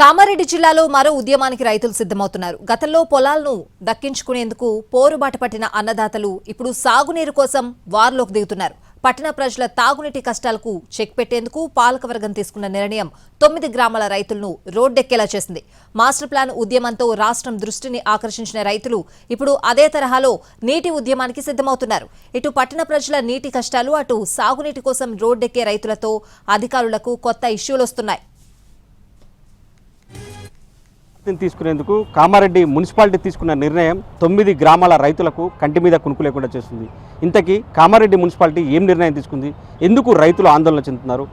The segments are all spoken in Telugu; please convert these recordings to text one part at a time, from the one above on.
కామారెడ్డి జిల్లాలో మరో ఉద్యమానికి రైతులు సిద్ధమవుతున్నారు. గతంలో పొలాలను దక్కించుకునేందుకు పోరుబాట పట్టిన అన్నదాతలు ఇప్పుడు సాగునీరు కోసం వారిలోకి దిగుతున్నారు. పట్టణ ప్రజల తాగునీటి కష్టాలకు చెక్ పెట్టేందుకు పాలకవర్గం తీసుకున్న నిర్ణయం తొమ్మిది గ్రామాల రైతులను రోడ్డెక్కేలా చేసింది. మాస్టర్ ప్లాన్ ఉద్యమంతో రాష్ట్రం దృష్టిని ఆకర్షించిన రైతులు ఇప్పుడు అదే తరహాలో నీటి ఉద్యమానికి సిద్ధమవుతున్నారు. ఇటు పట్టణ ప్రజల నీటి కష్టాలు అటు సాగునీటి కోసం రోడ్డెక్కే రైతులతో అధికారులకు కొత్త ఇష్యూలు వస్తున్నాయి తీసుకునేందుకు కామారెడ్డి మున్సిపాలిటీ తీసుకున్న నిర్ణయం తొమ్మిది గ్రామాల రైతులకు కంటి మీద కునుకు లేకుండా చేస్తుంది. ఇంతకీ కామారెడ్డి మున్సిపాలిటీ ఏం నిర్ణయం తీసుకుంది? ఎందుకు రైతులు ఆందోళన చెందుతున్నారు?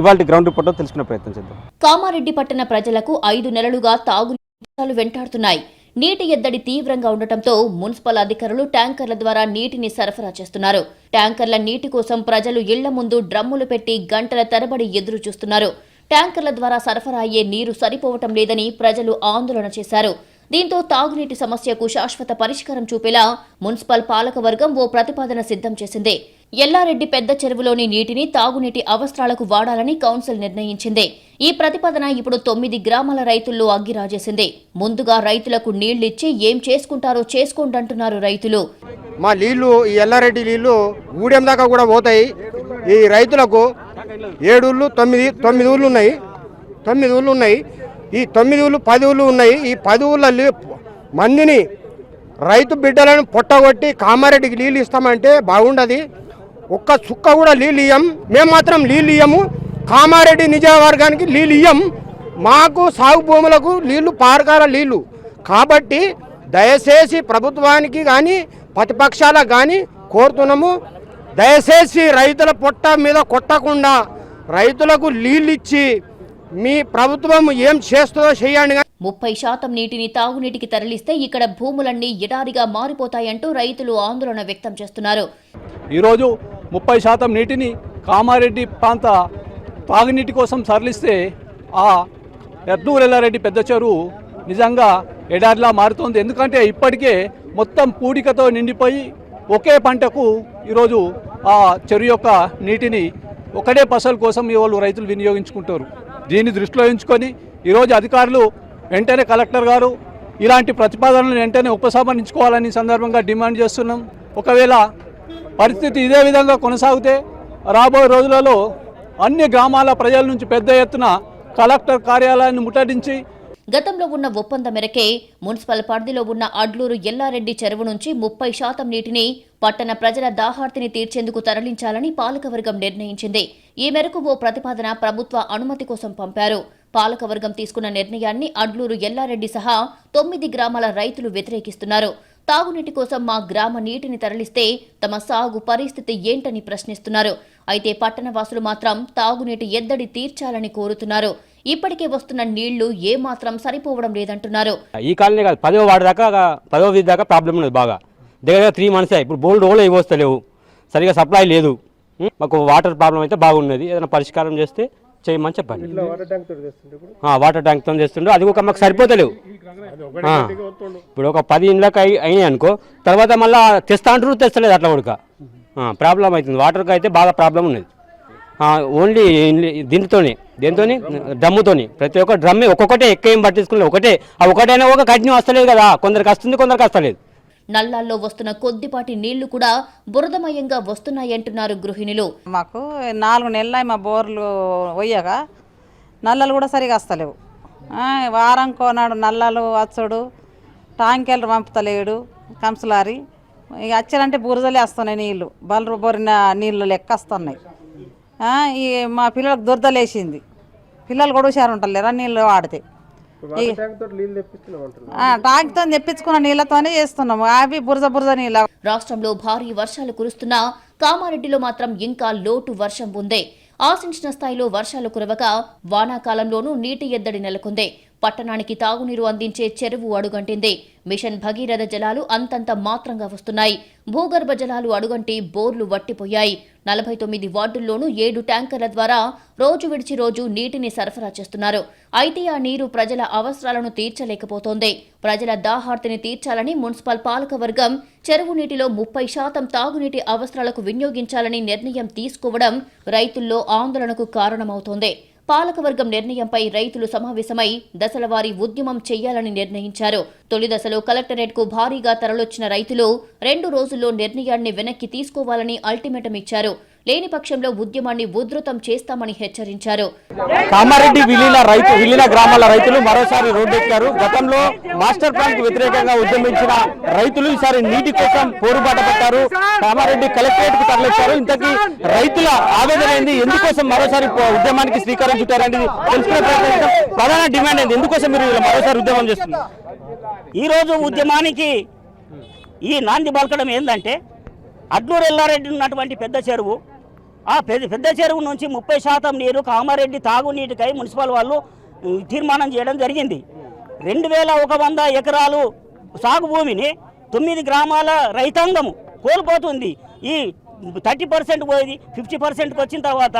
ఇవాళ గ్రౌండ్ రిపోర్ట్ తెలుసుకునే ప్రయత్నం చేద్దాం. కామారెడ్డి పట్టణ ప్రజలకు ఐదు నెలలుగా తాగులు వెంటాడుతున్నాయి. నీటి ఎద్దడి తీవ్రంగా ఉండటంతో మున్సిపల్ అధికారులు ట్యాంకర్ల ద్వారా నీటిని సరఫరా చేస్తున్నారు. ట్యాంకర్ల నీటి కోసం ప్రజలు ఇళ్ళ ముందు డ్రమ్ములు పెట్టి గంటల తరబడి ఎదురు చూస్తున్నారు ట్యాంకర్ల ద్వారా సరఫరా అయ్యే నీరు సరిపోవటం లేదని ప్రజలు ఆందోళన చేశారు. దీంతో తాగునీటి సమస్యకు శాశ్వత పరిష్కారం చూపేలా మున్సిపల్ పాలకవర్గం ఓ ప్రతిపాదన సిద్ధం చేసింది. ఎల్లారెడ్డి పెద్ద చెరువులోని నీటిని తాగునీటి అవసరాలకు వాడాలని కౌన్సిల్ నిర్ణయించింది. ఈ ప్రతిపాదన ఇప్పుడు తొమ్మిది గ్రామాల రైతుల్లో అగ్గిరాజేసింది. ముందుగా రైతులకు నీళ్ళిచ్చి ఏం చేసుకుంటారో చేసుకోండంటున్నారు రైతులు. మా నీళ్ళు ఈ ఎల్లారెడ్డి నీళ్ళు ఊడెం దాకా కూడా పోతాయి. ఈ రైతులకు ఏడు ఊళ్ళు తొమ్మిది తొమ్మిది ఊళ్ళు ఉన్నాయి. తొమ్మిది ఊళ్ళు ఉన్నాయి. ఈ తొమ్మిది ఊళ్ళు పది ఊళ్ళు ఉన్నాయి. ఈ పది ఊళ్ళ మందిని రైతు బిడ్డలను పొట్టగొట్టి కామారెడ్డికి నీళ్ళు ఇస్తామంటే బాగుండదు. ఒక్క చుక్క కూడా నీళ్ళు ఇయ్యం. మేము మాత్రం నీళ్ళు ఇయ్యము. కామారెడ్డి నిజవర్గానికి నీళ్ళు ఇయ్యం. మాకు సాగు భూములకు నీళ్ళు పారకాల నీళ్ళు కాబట్టి దయచేసి ప్రభుత్వానికి కానీ ప్రతిపక్షాలకు కానీ కోరుతున్నాము. దయచేసి రైతుల పొట్ట మీద కొట్టకుండా రైతులకు నీళ్ళు ఇచ్చి మీ ప్రభుత్వం ఏం చేస్తుందో చేయండి కానీ ముప్పై శాతం నీటిని తాగునీటికి తరలిస్తే ఇక్కడ భూములన్నీ ఎడారిగా మారిపోతాయంటూ రైతులు ఆందోళన వ్యక్తం చేస్తున్నారు. ఈరోజు ముప్పై శాతం నీటిని కామారెడ్డి ప్రాంత తాగునీటి కోసం తరలిస్తే ఆ ఎర్నూరు ఎల్లారెడ్డి పెద్ద చెరువు నిజంగా ఎడారిలా మారుతోంది. ఎందుకంటే ఇప్పటికే మొత్తం పూడికతో నిండిపోయి ఒకే పంటకు ఈరోజు ఆ చెరువు యొక్క నీటిని ఒకటే పసలు కోసం ఈ వాళ్ళు రైతులు వినియోగించుకుంటారు. దీన్ని దృష్టిలో ఉంచుకొని ఈరోజు అధికారులు వెంటనే కలెక్టర్ గారు ఇలాంటి ప్రతిపాదనలు వెంటనే ఉపసంహరించుకోవాలని సందర్భంగా డిమాండ్ చేస్తున్నాం. ఒకవేళ పరిస్థితి ఇదే విధంగా కొనసాగితే రాబోయే రోజులలో అన్ని గ్రామాల ప్రజల నుంచి పెద్ద ఎత్తున కలెక్టర్ కార్యాలయాన్ని ముట్టడించి గతంలో ఉన్న ఒప్పందం మేరకే మున్సిపల్ పరిధిలో ఉన్న అడ్లూరు ఎల్లారెడ్డి చెరువు నుంచి ముప్పై శాతం నీటిని పట్టణ ప్రజల దాహార్తిని తీర్చేందుకు తరలించాలని పాలకవర్గం నిర్ణయించింది. ఈ మేరకు ఓ ప్రతిపాదన ప్రభుత్వ అనుమతి కోసం పంపారు. పాలకవర్గం తీసుకున్న నిర్ణయాన్ని అడ్లూరు ఎల్లారెడ్డి సహా తొమ్మిది గ్రామాల రైతులు వ్యతిరేకిస్తున్నారు. తాగునీటి కోసం మా గ్రామ నీటిని తరలిస్తే తమ సాగు పరిస్థితి ఏంటని ప్రశ్నిస్తున్నారు. అయితే పట్టణవాసులు మాత్రం తాగునీటి ఎద్దడి తీర్చాలని కోరుతున్నారు. ఇప్పటికే వస్తున్న నీళ్ళు ఏమాత్రం సరిపోవడం లేదంటున్నారు. ఈ కాలనీ కాదు పదవ వార్డు దాకా పదవ వీధి దాకా ప్రాబ్లం ఉన్నది బాగా. దగ్గర త్రీ మంత్స్ ఇప్పుడు బోల్డ్ రోజులు ఇవి వస్తలేవు. సరిగా సప్లై లేదు? మాకు వాటర్ ప్రాబ్లం అయితే బాగున్నది. ఏదైనా పరిష్కారం చేస్తే చేయమని చెప్పండి. ఆ, వాటర్ ట్యాంక్తో చేస్తుండ్రు. అది ఒక మాకు సరిపోతలేవు. ఇప్పుడు ఒక పది ఇండ్లకు అయి అయినాయి అనుకో. తర్వాత మళ్ళీ తెస్తా అంటారు తెస్తలేదు అట్లా ఉడక ప్రాబ్లం అవుతుంది. వాటర్కి అయితే బాగా ప్రాబ్లం ఉన్నది. ఓన్లీ దీనితోనే దేనితోని డ్రమ్ముతోని. ప్రతి ఒక్క డ్రమ్మే ఒక్కొక్కటే ఎక్కువ ఏం పట్టించుకుని ఒకటే ఆ ఒకటైనా ఒక కంటిన్యూ వస్తలేదు కదా. కొందరికి వస్తుంది కొందరికి వస్తలేదు. నల్లాల్లో వస్తున్న కొద్దిపాటి నీళ్ళు కూడా బురదమయంగా వస్తున్నాయంటున్నారు గృహిణులు. మాకు నాలుగు నెలలు మా బోర్లు పోయాక నల్లలు కూడా సరిగా వస్తలేవు. ఆ, వారం కోనాడు నల్లలు వచ్చుడు టాంకెళ్ళు పంపుతలేడు కంసలారి. ఇక వచ్చారంటే బురదలే వస్తున్నాయి నీళ్ళు బలరు బొరిన నీళ్ళు లెక్క వస్తున్నాయి. మా పిల్లలకు దురదలేసింది. పిల్లలు కూడా హుషారు ఉంటారు నీళ్ళు వాడితే ఈ- తెప్పించుకున్న నీళ్ళతోనే చేస్తున్నాము. అవి బురద బురద నీళ్ళ. రాష్ట్రంలో భారీ వర్షాలు కురుస్తున్నా కామారెడ్డిలో మాత్రం ఇంకా లోటు వర్షం ఉందే. ఆశించిన స్థాయిలో వర్షాలు కురవక వానాకాలంలోనూ నీటి ఎద్దడి నెలకొంది. పట్టణానికి తాగునీరు అందించే చెరువు అడుగంటింది. మిషన్ భగీరథ జలాలు అంతంత మాత్రంగా వస్తున్నాయి. భూగర్భ జలాలు అడుగంటి బోర్లు వట్టిపోయాయి. నలభై తొమ్మిది వార్డుల్లోనూ ఏడు ట్యాంకర్ల ద్వారా రోజు విడిచి రోజు నీటిని సరఫరా చేస్తున్నారు. అయితే ఆ నీరు ప్రజల అవసరాలను తీర్చలేకపోతోంది. ప్రజల దాహార్తిని తీర్చాలని మున్సిపల్ పాలకవర్గం చెరువు నీటిలో ముప్పై శాతం తాగునీటి అవసరాలకు వినియోగించాలని నిర్ణయం తీసుకోవడం రైతుల్లో ఆందోళనకు కారణమవుతోంది. పాలకవర్గం నిర్ణయంపై రైతులు సమావేశమై దశలవారీ ఉద్యమం చేయాలని నిర్ణయించారు. తొలి దశలో కలెక్టరేట్కు భారీగా తరలొచ్చిన రైతులు రెండు రోజుల్లో నిర్ణయాన్ని వెనక్కి తీసుకోవాలని అల్టిమేటం ఇచ్చారు లేని పక్షంలో ఉద్యమాన్ని ఉధృతం చేస్తామని హెచ్చరించారు. కామారెడ్డి విలీన రైతు విలీన గ్రామాల రైతులు మరోసారి రోడ్డెక్కారు. గతంలో మాస్టర్ ప్లాన్కు వ్యతిరేకంగా ఉద్యమించిన రైతులు ఈసారి నీటి కోసం పోరుబాట పట్టారు. కామారెడ్డి కలెక్టరేట్కు తరలించారు ఇంతకీ రైతుల ఆవేదన ఏంది? ఎందుకోసం మరోసారి ఉద్యమానికి శ్రీకారం చుట్టారనేది తెలుసుకునే ప్రయత్నం. ప్రధాన డిమాండ్ ఏంది? ఎందుకోసం మీరు మరోసారి ఉద్యమం చేస్తున్నారు? ఈరోజు ఉద్యమానికి ఈ నాంది పలకడం ఏంటంటే అడ్నూరు ఎల్లారెడ్డి ఉన్నటువంటి పెద్ద చెరువు ఆ పెద్ద పెద్ద చెరువు నుంచి ముప్పై శాతం నీరు కామారెడ్డి తాగునీటికై మున్సిపల్ వాళ్ళు తీర్మానం చేయడం జరిగింది. రెండు వేల ఒక వంద ఎకరాలు సాగు భూమిని తొమ్మిది గ్రామాల రైతాంగము కోల్పోతుంది. ఈ థర్టీ పర్సెంట్ పోయి ఫిఫ్టీ పర్సెంట్కి వచ్చిన తర్వాత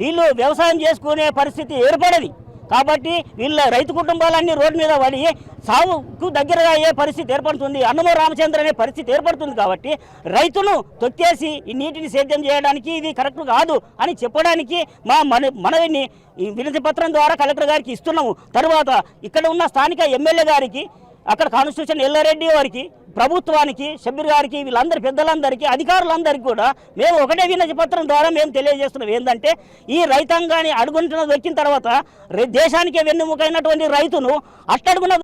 వీళ్ళు వ్యవసాయం చేసుకునే పరిస్థితి ఏర్పడది. కాబట్టి వీళ్ళ రైతు కుటుంబాలన్నీ రోడ్డు మీద పడి సాగుకు దగ్గరగా అయ్యే పరిస్థితి ఏర్పడుతుంది. అన్నమో రామచంద్ర అనే పరిస్థితి ఏర్పడుతుంది కాబట్టి రైతును తొక్కేసి ఈ నీటిని సేద్యం చేయడానికి ఇది కరెక్ట్ కాదు అని చెప్పడానికి మా మన మనవిని ఈ వినతి పత్రం ద్వారా కలెక్టర్ గారికి ఇస్తున్నాము. తర్వాత ఇక్కడ ఉన్న స్థానిక ఎమ్మెల్యే గారికి అక్కడ కాన్స్టిట్యూషన్ ఎల్లారెడ్డి వారికి ప్రభుత్వానికి షబ్బీర్ గారికి వీళ్ళందరి పెద్దలందరికీ అధికారులందరికీ కూడా మేము ఒకటే వినతి పత్రం ద్వారా మేము తెలియజేస్తున్నాం. ఏంటంటే ఈ రైతాంగాన్ని అడుగుంటున్న దొక్కిన తర్వాత దేశానికి దేశానికే వెన్నుముకైనటువంటి రైతును అట్టడుగున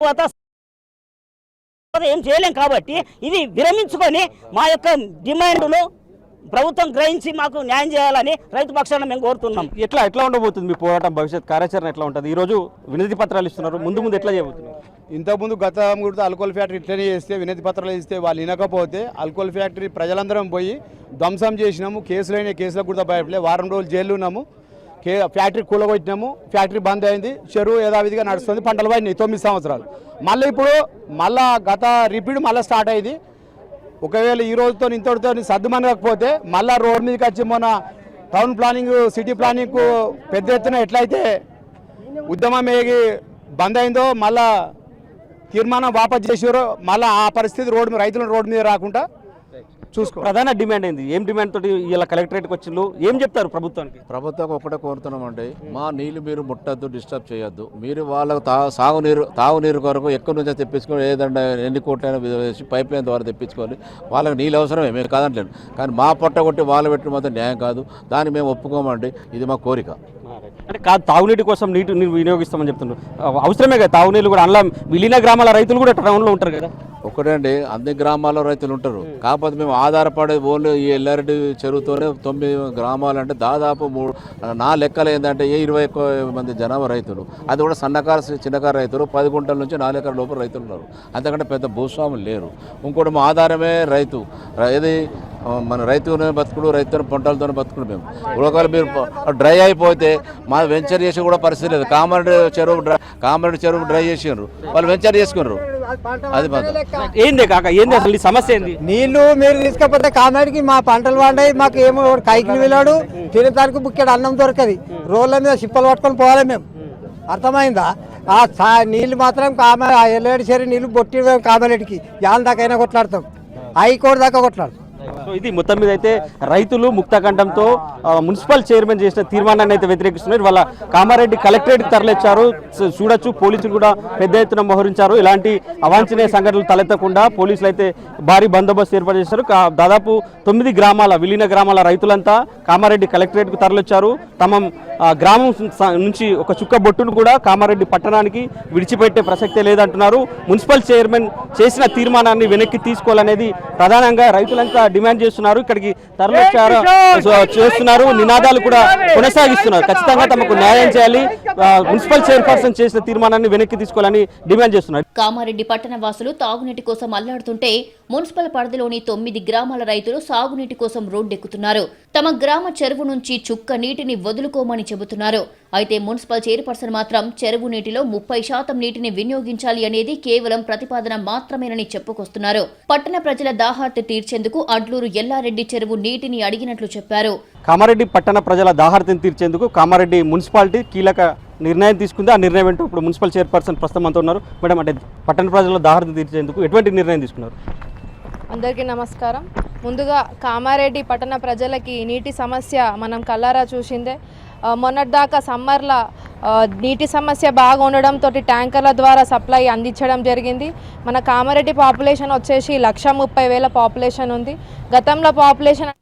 తర్వాత ఏం చేయలేం కాబట్టి ఇది విరమించుకొని మా యొక్క డిమాండ్ను ప్రభుత్వం గ్రహించి మాకు న్యాయం చేయాలని రైతు పక్షాన మేము కోరుతున్నాం. ఎట్లా ఎట్లా ఉండబోతుంది మీ పోరాటం భవిష్యత్ కార్యాచరణ ఎట్లా ఉంటుంది? ఈ రోజు వినతి పత్రాలు ఇస్తున్నారు. ముందు ముందు ఎట్లా చేయబోతున్నారు? ఇంతకుముందు గత కూడా ఆల్కహాల్ ఫ్యాక్టరీ ఇట్లనే చేస్తే వినతి పత్రాలు ఇస్తే వాళ్ళు వినకపోతే ఆల్కహాల్ ఫ్యాక్టరీ ప్రజలందరం పోయి ధ్వంసం చేసినాము. కేసులైన కేసులకు కూడా భయపడలే. వారం రోజులు జైలు ఉన్నాము. కే ఫ్యాక్టరీ కూలగొట్టినాము. ఫ్యాక్టరీ బంద్ అయింది. చెరువు యథావిధిగా నడుస్తుంది. పంటలు పడినాయి తొమ్మిది సంవత్సరాలు. మళ్ళీ ఇప్పుడు మళ్ళా గత రిపీట్ మళ్ళీ స్టార్ట్ అయింది. ఒకవేళ ఈ రోజుతో ఇంతటితో సర్దుమనకపోతే మళ్ళా రోడ్ మీదకి వచ్చి మొన్న టౌన్ ప్లానింగ్ సిటీ ప్లానింగ్ పెద్ద ఎత్తున ఎట్లయితే ఉద్యమం ఏగి బంద్ అయిందో మళ్ళా తీర్మానం వాపస్ చేసారో మళ్ళీ ఆ పరిస్థితి రోడ్డు మీద రైతులను రోడ్డు మీద రాకుండా చూసుకో. ప్రధాన డిమాండ్ ఏంది? ఏం డిమాండ్ తోటి ఇలా కలెక్టరేట్కి వచ్చిండ్రు? ఏం చెప్తారు ప్రభుత్వానికి? ప్రభుత్వం ఒకటే కోరుతున్నామండి. మా నీళ్ళు మీరు ముట్టద్దు డిస్టర్బ్ చేయొద్దు. మీరు వాళ్ళకు తా సాగునీరు తాగునీరు కొరకు ఎక్కడి నుంచో తెప్పించుకొని ఏదంటే ఎన్ని కోట్లైనా వేసి పైప్ లైన్ ద్వారా తెప్పించుకొని వాళ్ళకి నీళ్ళు అవసరమే మేము కాదంటలేను కానీ మా పొట్ట కొట్టి వాళ్ళు పెట్టడం మాత్రం న్యాయం కాదు. దాన్ని మేము ఒప్పుకోమండి. ఇది మా కోరిక. అంటే కాదు తాగునీటి కోసం నీటి వినియోగిస్తామని చెప్తున్నారు అవసరమే కదా. తాగునీళ్ళు కూడా అందులో విలీన గ్రామాల రైతులు కూడా టౌన్లో ఉంటారు కదా. ఒకటే అండి అన్ని గ్రామాల్లో రైతులు ఉంటారు. కాకపోతే మేము ఆధారపడే ఓన్లీ ఈ ఎల్లారెడ్డి చెరువుతోనే తొమ్మిది గ్రామాలు అంటే దాదాపు మూడు నా లెక్కలు ఏంటంటే ఏ ఇరవై మంది జనాభా రైతులు. అది కూడా సన్నకారు చిన్నకారు రైతులు పది గుంటల నుంచి నాలుగు ఎకరాల లోపల రైతులు ఉన్నారు. అంతకంటే పెద్ద భూస్వాములు లేరు. ఇంకోటి మా ఆధారమే రైతు. ఏది మన రైతునే బతుకుడు రైతుని పంటలతోనే బతుకుడు మేము. ఒకవేళ మీరు డ్రై అయిపోతే మా వెంచర్ చేసి కూడా పరిస్థితి లేదు. కామారెడ్డి చెరువు డ్రై కామారెడ్డి చెరువు డ్రై చేసినారు వాళ్ళు వెంచర్ చేసుకున్నారు. అది మాత్రం ఏంది కాక? ఏంది అసలు ఈ సమస్య ఏంది? నీళ్ళు మీరు తీసుకపోతే కామెడికి మా పంటలు పండాయి మాకు ఏమో కైకిలు వెళ్ళాడు తినడానికి బుక్కెడు అన్నం దొరకది. రోడ్ల మీద చిప్పలు పట్టుకొని పోవాలి మేము అర్థమైందా? ఆ సా- నీళ్ళు మాత్రం కామ ఆ ఎల్లేడి సరి నీళ్ళు బొట్టి కామరెడ్డికి యాల దాకైనా కొట్లాడతాం. హైకోర్టు దాకా కొట్లాడతాం. ఇది మొత్తం మీద అయితే రైతులు ముక్తకంఠంతో మున్సిపల్ చైర్మన్ చేసిన తీర్మానాన్ని అయితే వ్యతిరేకిస్తున్నారు. వాళ్ళ కామారెడ్డి కలెక్టరేట్ తరలిచ్చారు. చూడొచ్చు పోలీసులు కూడా పెద్ద ఎత్తున మోహరించారు. ఇలాంటి అవాంఛనీయ సంఘటనలు తలెత్తకుండా పోలీసులు అయితే భారీ బందోబస్తు ఏర్పాటు చేశారు. దాదాపు తొమ్మిది గ్రామాల విలీన గ్రామాల రైతులంతా కామారెడ్డి కలెక్టరేట్కు తరలిచ్చారు. తమ గ్రామం నుంచి ఒక చుక్క బొట్టును కూడా కామారెడ్డి పట్టణానికి విడిచిపెట్టే ప్రసక్తే లేదంటున్నారు. మున్సిపల్ చైర్మన్ చేసిన తీర్మానాన్ని వెనక్కి తీసుకోవాలనేది ప్రధానంగా రైతులంతా డిమాండ్ చేస్తున్నారు. ఇక్కడికి సో చేస్తున్నారు. నినాదాలు కూడా కొనసాగిస్తున్నారు. ఖచ్చితంగా తమకు న్యాయం చేయాలి. మున్సిపల్ చైర్పర్సన్ చేసిన తీర్మానాన్ని వెనక్కి తీసుకోవాలని డిమాండ్ చేస్తున్నారు. కామారెడ్డి పట్టణ వాసులు తాగునీటి కోసం అల్లాడుతుంటే మున్సిపల్ పరిధిలోని తొమ్మిది గ్రామాల రైతులు సాగునీటి కోసం రోడ్డెక్కుతున్నారు. తమ గ్రామ చెరువు నుంచి చుక్క నీటిని వదులుకోమని చెబుతున్నారు. అయితే మున్సిపల్ చైర్పర్సన్ మాత్రం చెరువు నీటిలో ముప్పై శాతం నీటిని వినియోగించాలి అనేది కేవలం ప్రతిపాదన మాత్రమేనని చెప్పుకొస్తున్నారు. పట్టణ ప్రజల దాహార్తి తీర్చేందుకు అడ్లూరు ఎల్లారెడ్డి చెరువు నీటిని అడిగినట్లు చెప్పారు. కామారెడ్డి పట్టణ ప్రజల దాహార్తిని తీర్చేందుకు కామారెడ్డి మున్సిపాలిటీ కీలక నిర్ణయం తీసుకుంది. ఆ నిర్ణయం ఏంటో ఇప్పుడు మున్సిపల్ చైర్పర్సన్ ప్రస్తుతం అంతా ఉన్నారు. మేడం అంటే పట్టణ ప్రజల దాహార్తిని తీర్చేందుకు ఎటువంటి నిర్ణయం తీసుకున్నారు? అందరికీ నమస్కారం. ముందుగా కామారెడ్డి పట్టణ ప్రజలకి నీటి సమస్య మనం కల్లారా చూసిందే. మొన్నటిదాకా సమ్మర్లో నీటి సమస్య బాగా ఉండడంతో ట్యాంకర్ల ద్వారా సప్లై అందించడం జరిగింది. మన కామారెడ్డి పాపులేషన్ వచ్చేసి లక్ష ముప్పై వేల పాపులేషన్ ఉంది. గతంలో పాపులేషన్